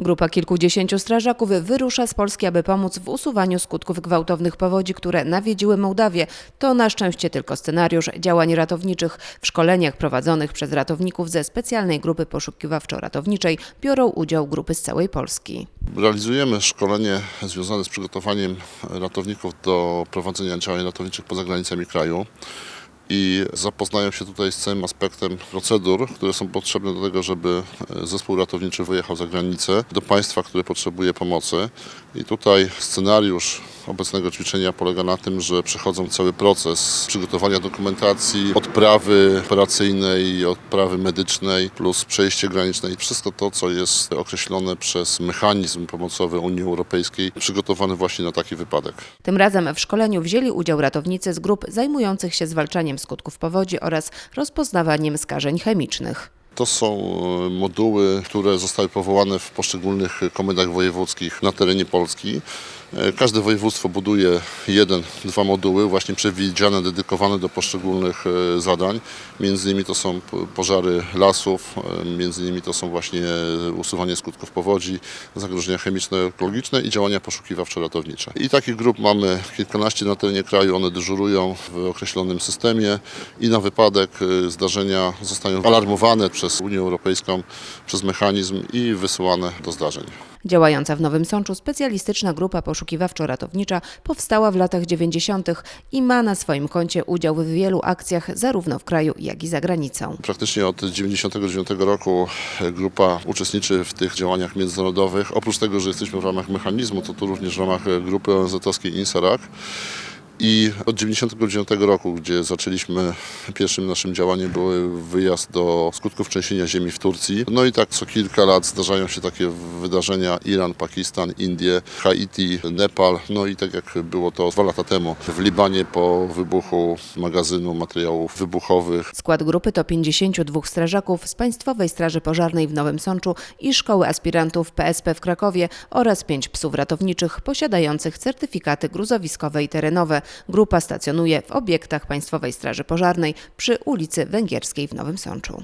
Grupa kilkudziesięciu strażaków wyrusza z Polski, aby pomóc w usuwaniu skutków gwałtownych powodzi, które nawiedziły Mołdawię. To na szczęście tylko scenariusz działań ratowniczych. W szkoleniach prowadzonych przez ratowników ze specjalnej grupy poszukiwawczo-ratowniczej biorą udział grupy z całej Polski. Realizujemy szkolenie związane z przygotowaniem ratowników do prowadzenia działań ratowniczych poza granicami kraju i zapoznają się tutaj z całym aspektem procedur, które są potrzebne do tego, żeby zespół ratowniczy wyjechał za granicę do państwa, które potrzebuje pomocy. I tutaj scenariusz obecnego ćwiczenia polega na tym, że przechodzą cały proces przygotowania dokumentacji, odprawy operacyjnej, odprawy medycznej, plus przejście graniczne i wszystko to, co jest określone przez mechanizm pomocowy Unii Europejskiej, przygotowany właśnie na taki wypadek. Tym razem w szkoleniu wzięli udział ratownicy z grup zajmujących się zwalczaniem skutków powodzi oraz rozpoznawaniem skażeń chemicznych. To są e, moduły, które zostały powołane w poszczególnych komendach wojewódzkich na terenie Polski. E, Każde województwo buduje jeden, dwa moduły właśnie przewidziane, dedykowane do poszczególnych e, zadań. Między innymi to są pożary lasów, e, między innymi to są właśnie usuwanie skutków powodzi, zagrożenia chemiczne, ekologiczne i działania poszukiwawczo-ratownicze. I takich grup mamy kilkanaście na terenie kraju, one dyżurują w określonym systemie i na wypadek zdarzenia zostają alarmowane przez Unię Europejską, przez mechanizm i wysyłane do zdarzeń. Działająca w Nowym Sączu specjalistyczna grupa poszukiwawczo-ratownicza powstała w latach 90. i ma na swoim koncie udział w wielu akcjach zarówno w kraju, jak i za granicą. Praktycznie od 1999 roku grupa uczestniczy w tych działaniach międzynarodowych. Oprócz tego, że jesteśmy w ramach mechanizmu, to tu również w ramach grupy ONZ-owskiej INSARAC. I od 1999 roku, gdzie zaczęliśmy, pierwszym naszym działaniem był wyjazd do skutków trzęsienia ziemi w Turcji. No i tak co kilka lat zdarzają się takie wydarzenia Iran, Pakistan, Indie, Haiti, Nepal. No i tak jak było to dwa lata temu w Libanie po wybuchu magazynu materiałów wybuchowych. Skład grupy to 52 strażaków z Państwowej Straży Pożarnej w Nowym Sączu i Szkoły Aspirantów PSP w Krakowie oraz pięć psów ratowniczych posiadających certyfikaty gruzowiskowe i terenowe. Grupa stacjonuje w obiektach Państwowej Straży Pożarnej przy ulicy Węgierskiej w Nowym Sączu.